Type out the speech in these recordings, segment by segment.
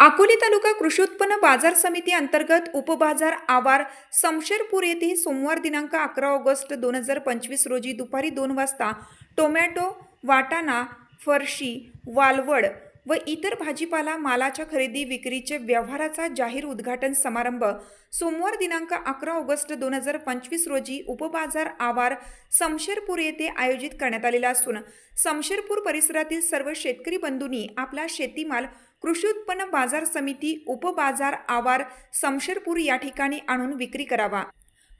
अकोली तालुका कृषी उत्पन्न बाजार समिती अंतर्गत उपबाजार आवार समशेरपूर येथे सोमवार दिनांक अकरा ऑगस्ट दोन हजार पंचवीस रोजी दुपारी दोन वाजता टोमॅटो वाटाणा फरशी वालवड व इतर भाजीपाला मालाच्या खरेदी विक्रीचे व्यवहाराचा जाहीर उद्घाटन समारंभ सोमवार दिनांक अकरा ऑगस्ट दोन हजार पंचवीस रोजी उपबाजार आवार समशेरपूर येथे आयोजित करण्यात आलेला असून समशेरपूर परिसरातील सर्व शेतकरी बंधूंनी आपला शेतीमाल कृषी उत्पन्न बाजार समिती उपबाजार आवार समशेरपूर या ठिकाणी आणून विक्री करावा.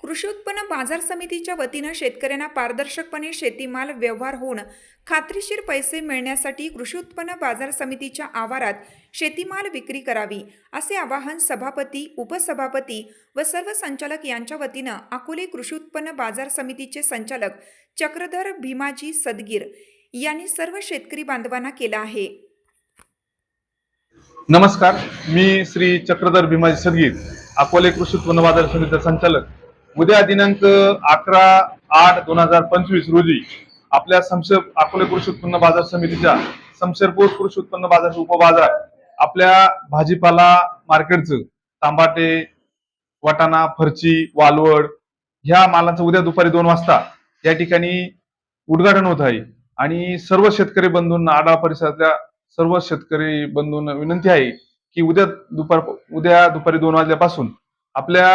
कृषी उत्पन्न बाजार समितीच्या वतीनं शेतकऱ्यांना पारदर्शकपणे शेतीमाल व्यवहार होऊन खात्रीशीर पैसे मिळण्यासाठी कृषी उत्पन्न बाजार समितीच्या आवारात शेतीमाल विक्री करावी असे आवाहन सभापती उपसभापती व सर्व संचालक यांच्या वतीनं अकोले कृषी उत्पन्न बाजार समितीचे संचालक चक्रधर भीमाजी सदगीर यांनी सर्व शेतकरी बांधवांना केला आहे. नमस्कार मी श्री चक्रधर भीमाजी सदगीर अकोले कृषी उत्पन्न बाजार समितीचा संचालक. उद्या दिनांक अकरा आठ दोन हजार पंचवीस रोजी आपल्या समशेर अकोले कृषी उत्पन्न बाजार समितीच्या समशेरपूर कृषी उत्पन्न बाजार उपबाजार आपल्या भाजीपाला मार्केटचं तांबाटे वाटाणा फरची वालवड ह्या मालाचं उद्या दुपारी दोन वाजता या ठिकाणी उद्घाटन होत आहे. आणि सर्व शेतकरी बंधूंना आढावा परिसरातल्या सर्व शेतकरी बंधूंना विनंती आहे की उद्या दुपार उद्या दुपारी दोन वाजल्यापासून आपल्या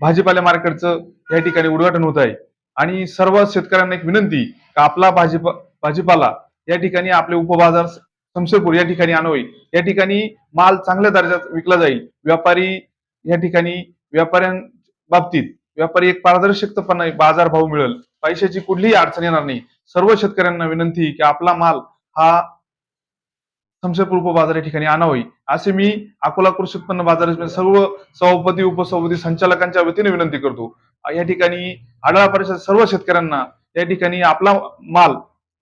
भाजीपाला मार्केटचं या ठिकाणी उद्घाटन होत आहे. आणि सर्व शेतकऱ्यांना एक विनंती का आपला भाजीपा भाजीपाला या ठिकाणी आपले उपबाजार शमशेरपूर या ठिकाणी आणावे. या ठिकाणी माल चांगल्या दर्जात विकला जाईल. व्यापारी या ठिकाणी व्यापाऱ्यां बाबतीत व्यापारी एक पारदर्शकपणा बाजार भाव मिळेल. पैशाची कुठलीही अडचण येणार नाही. सर्व शेतकऱ्यांना विनंती की आपला माल हा संशरपूर उप बाजार या ठिकाणी आणावी असे मी अकोला कृषी उत्पन्न बाजार सर्व सभापती उपसभापती संचालकांच्या वतीने विनंती करतो. या ठिकाणी आढळा परिषद सर्व शेतकऱ्यांना या ठिकाणी आपला माल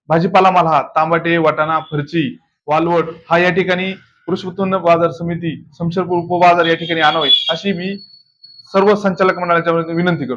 भाजीपाला माल हा तांबाटे वाटाणा फरची वालवट हा या ठिकाणी कृषी उत्पन्न बाजार समिती शमशेरपूर उपबाजार या ठिकाणी आणावे अशी मी सर्व संचालक मंडळाच्या विनंती करतो.